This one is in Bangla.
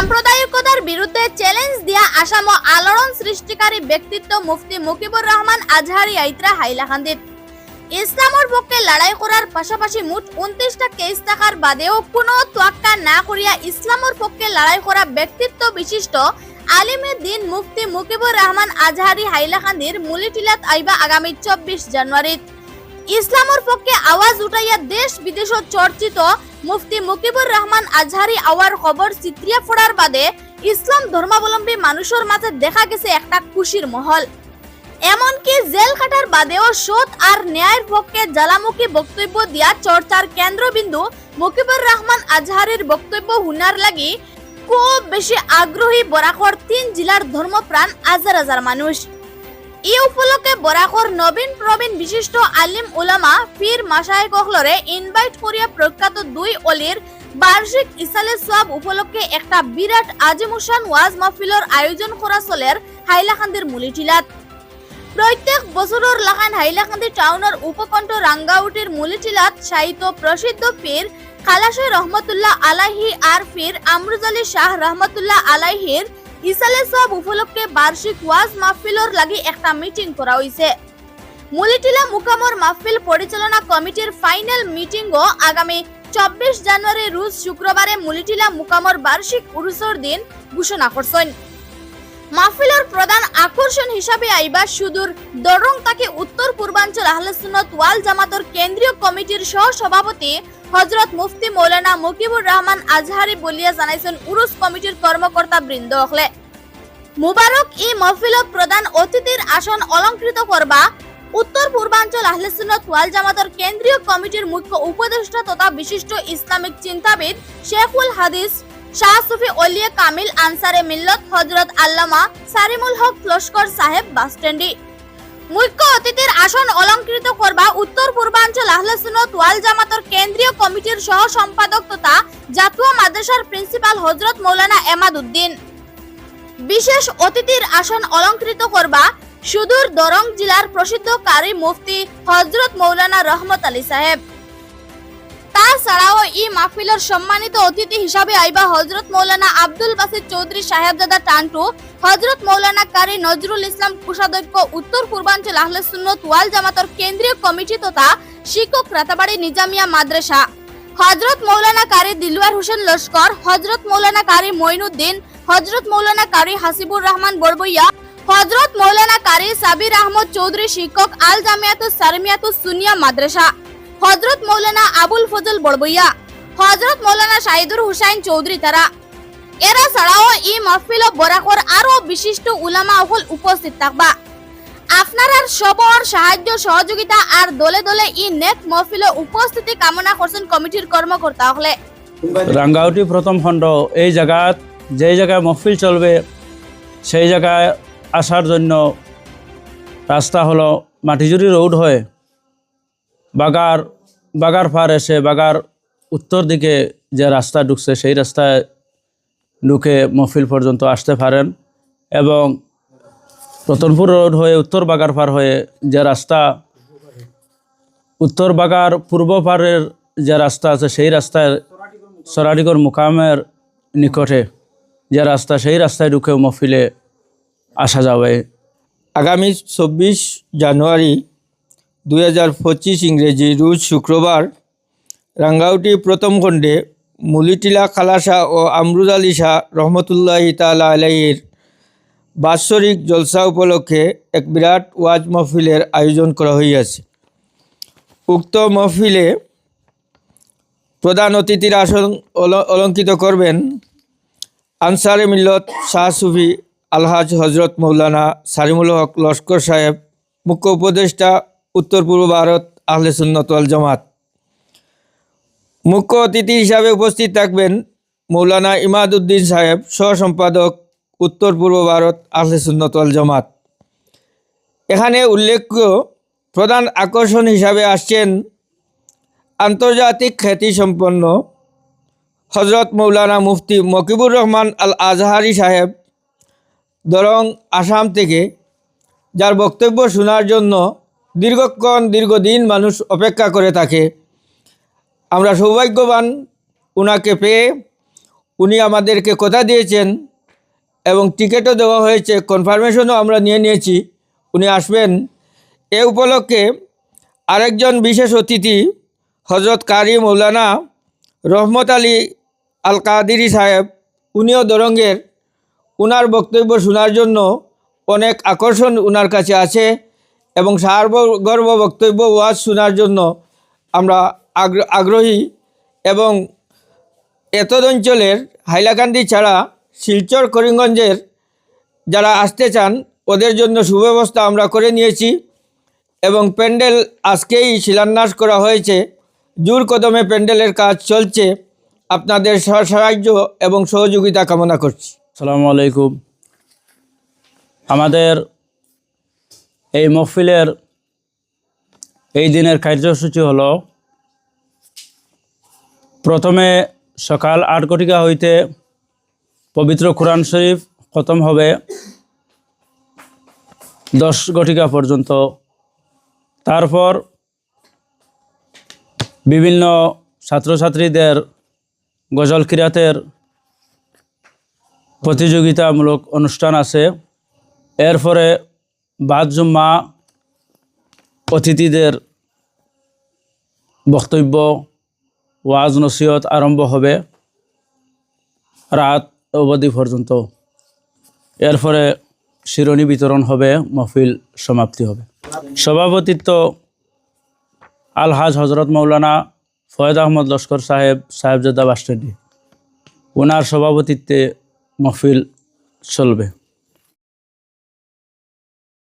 সাম্প্রদায়িকতার বিরুদ্ধে চ্যালেঞ্জ দিয়া আসাম ও আলোড়ন সৃষ্টিকারী ব্যক্তিত্ব মুফতি মুকিবুর রহমান আজহারি আইত্রা হাইলাকান্দিত ইসলামর পক্ষে লড়াই করার পাশাপাশি মোট উনত্রিশটা কেস থাকার বাদেও কোনো তোয়াক্কা না করিয়া ইসলামর পক্ষে লড়াই করা ব্যক্তিত্ব বিশিষ্ট আলিমে দিন মুফতি মুকিবুর রহমান আজহারি হাইলাকান্দির মুলিটিলাত আইবা আগামী চব্বিশ জানুয়ারিত ইসলামর পক্ষে আওয়াজ উঠাইয়া দেশ বিদেশত চর্চিত মুফতি মুকিবুর রহমান আজহারি আওয়ার খবর চিত্রিয়া ফোড়ার বাদে ইসলাম ধর্মাবলম্বী মানুষের মাঝে দেখা গেছে একটা খুশির মহল। এমনকি জেল কাটার বাদেও সৎ আর ন্যায়ের পক্ষে জ্বালামুখী বক্তব্য দিয়া চর্চার কেন্দ্রবিন্দু মুকিবুর রহমান আজহারির বক্তব্য হুনার লাগি খুব বেশি আগ্রহী বরাকর তিন জেলার ধর্মপ্রাণ হাজার হাজার মানুষ। এই উপলক্ষে বরাকর নবীন প্রবীণ বিশিষ্ট আলিম উলামা পীর মাসায় কখলরে ইনভাইট করিয়া প্রখ্যাত দুই অলির বার্ষিক ইসালে সোয়াব উপলক্ষে একটা বিরাট আজিমুসান ওয়াজ মাহফিলর আয়োজন করা চলের হাইলাকান্দির মুলিটিলাত। প্রত্যেক বছরের লাখান হাইলাকান্দি টাউনের উপকণ্ঠ রাঙ্গাউটির মুলিটিলাত সাহিত্য প্রসিদ্ধ পীর খালাসে রহমতুল্লাহ আলাহি আর পীর আমরুজ আলী শাহ রহমতুল্লাহ আলাহির ইসালে সব উপলক্ষে বার্ষিক ওয়াজ মাহফিলর লাগি একটা মিটিং করা হয়েছে মুলিটিলা মুকামর মাহফিল পরিচালনা কমিটির ফাইনাল মিটিংও আগামী চব্বিশ জানুয়ারি রুজ শুক্রবারে মুলিটিলা মুকামর বার্ষিক উরুসর দিন ঘোষণা করছেন মাহফিলের প্রধান আকর্ষণ হিসাবে আইবা সুদূর দরং তাকে উত্তর পূর্বাঞ্চল আহলে সুন্নত ওয়াল জামাতর কেন্দ্রীয় কমিটির সহ সভাপতি হজরত মুফতি মৌলানা মুকিবুর রহমান আজহারি বলিয়া জানাইছেন, উরুস কমিটির কর্মকর্তা বৃন্দ অখলে। মুবারক ই মহফিল প্রধান অতিথির আসন অলঙ্কৃত করবা। উত্তর পূর্বাঞ্চল আহলে সুন্নত ওয়াল জামাতর কেন্দ্রীয় কমিটির মুখ্য উপদেষ্টা তথা বিশিষ্ট ইসলামিক চিন্তাবিদ শেখুল হাদিস শাহ সুফি অলিয়া কামিল আনসারে মিল্লত হজরত আল্লামা সারিমুল হক লস্কর সাহেব বাসস্ট্যান্ডি মুখ্য অতিথির আসন অলঙ্কৃত করবা উত্তর পূর্বাঞ্চল আহলে সুন্নত ওয়াল জামাতর কেন্দ্রীয় কমিটির সহ সম্পাদক তথা জাতীয় মাদ্রাসার প্রিন্সিপাল হজরত মৌলানা এমাদ উদ্দিন। বিশেষ অতিথির আসন অলঙ্কৃত করবা সুদূর দরং জেলার প্রসিদ্ধ কারি মুফতি হজরত মৌলানা রহমত আলী সাহেব। তাছাড়াও ই মাহফিলের সম্মানিত অতিথি হিসাবে আইবা হজরত মৌলানা আব্দুল বাসির চৌধুরী সাহেবজাদা টান্টু হজরত মৌলানা কারি নজরুল ইসলাম কোষাধ্যক্ষ উত্তর পূর্বাঞ্চল আহলে সুন্নত ওয়াল জামাতর কেন্দ্রীয় কমিটি তথা শিক্ষক রাতাবাড়ি নিজামিয়া মাদ্রাসা। হজরত মৌলানা কারি দিলওয়ার হোসেন লস্কর হজরত মৌলানা কারি মঈনুদ্দিন হজরত মৌলানা কারি হাসিবুর রহমান বড়বইয়া হজরত মৌলানা কারি সাবির আহমদ চৌধুরী শিক্ষক আল জামিয়াতু সারমিয়াতু সুনিয়া মাদ্রাসা। হজরত মৌলানা আবুল ফজল বড়বইয়া, হজরত মৌলানা শাহিদুর হুসাইন চৌধুরী তারা। এরা ছাড়াও ই মাহফিল বরাকর আরও বিশিষ্ট উলামা অকল উপস্থিত থাকবা। আপনার সবর, সাহায্য, সহযোগিতা আর দলে দলে ই নেক মহফিল উপস্থিতি কামনা করছেন কমিটির কর্মকর্তা হলে। রাঙ্গাউটি প্রথম খণ্ড, এই জায়গাত, যেই জায়গায় মহফিল চলবে, সেই জায়গায় আসার জন্য রাস্তা হলো মাটিজুরি রোড হয়ে। বাগার বাগার পার এসে বাগার উত্তর দিকে যে রাস্তা ঢুকছে, সেই রাস্তায় ঢুকে মফিল পর্যন্ত আসতে পারেন এবং রতনপুর রোড হয়ে উত্তর বাগার পার হয়ে যে রাস্তা, উত্তর বাগার পূর্ব পারের যে রাস্তা আছে, সেই রাস্তায় সরাডিগর মুকামের নিকটে যে রাস্তা, সেই রাস্তায় ঢুকে মফিলে আসা যাবে। আগামী চব্বিশ জানুয়ারি দুই হাজার পঁচিশ ইংরেজি রোজ শুক্রবার রাঙ্গাউটি প্রথম খণ্ডে মুলিটিলা খালাসা ও আমরুজ আলী শাহ রহমতুল্লাহ তালা আলাইয়ের বাৎসরিক জলসা উপলক্ষে এক বিরাট ওয়াজ মহফিলের আয়োজন করা হইয়াছে। উক্ত মহফিলে প্রধান অতিথির আসন অলঙ্কিত করবেন আনসারে মিল্লত শাহ সুফি আলহাজ হজরত মৌলানা সারিমুল হক লস্কর সাহেব, মুখ্য উপদেষ্টা উত্তর পূর্ব ভারত আহলে সুন্নত ওয়াল জামাত। মুখ্য অতিথি হিসাবে উপস্থিত থাকবেন মৌলানা ইমাদউদ্দিন সাহেব সহ সম্পাদক উত্তর পূর্ব ভারত আহলে সুন্নত ওয়াল জামাত। এখানে উল্লেখ্য, প্রধান আকর্ষণ হিসাবে আসছেন আন্তর্জাতিক খ্যাতিসম্পন্ন হজরত মৌলানা মুফতি মকিবুর রহমান আল আজহারি সাহেব দরং, আসাম থেকে, যার বক্তব্য শোনার জন্য দীর্ঘক্ষণ, দীর্ঘদিন মানুষ অপেক্ষা করে থাকে। আমরা সৌভাগ্যবান ওনাকে পেয়ে উনি আমাদেরকে কথা দিয়েছেন এবং টিকিটও দেওয়া হয়েছে কনফার্মেশনও আমরা নিয়ে নিয়েছি। উনি আসবেন। এ উপলক্ষে আরেকজন বিশেষ অতিথি হজরত কারি মৌলানা রহমত আলী আল কাদিরি সাহেব, উনিও দরঙ্গের। উনার বক্তব্য শোনার জন্য অনেক আকর্ষণ উনার কাছে আছে। এবং সার্বগর্ব বক্তব্য ওয়াজ শোনার জন্য আমরা আগ্র- আগ্রহী এবং এতদ অঞ্চলের হাইলাকান্দি ছাড়া শিলচর করিমগঞ্জের যারা আসতে চান, ওদের জন্য সুব্যবস্থা আমরা করে নিয়েছি এবং প্যান্ডেল আজকেই শিলান্যাস করা হয়েছে। জোর কদমে প্যান্ডেলের কাজ চলছে। আপনাদের সহ- সাহায্য এবং সহযোগিতা কামনা করছি। সালামু আলাইকুম। আমাদের এই মহফিলের এই দিনের কার্যসূচি হল, প্রথমে সকাল আট ঘটিকা হইতে পবিত্র কোরআন শরীফ খতম হবে দশ ঘটিকা পর্যন্ত। তারপর বিভিন্ন ছাত্রছাত্রীদের গজল কিরাতের প্রতিযোগিতামূলক অনুষ্ঠান আছে। এরপরে বাদ অতিথিদের বক্তব্য, ওয়াজ নসিহত আরম্ভ হবে রাত অবধি পর্যন্ত। এরপরে শিরোনি বিতরণ হবে, মহফিল সমাপ্তি হবে। সভাপতিত্ব আলহাজ হজরত মৌলানা ফয়েদ আহমদ লস্কর সাহেব, সাহেবজাদা বাস্টাডি ওনার সভাপতিত্বে মহফিল চলবে।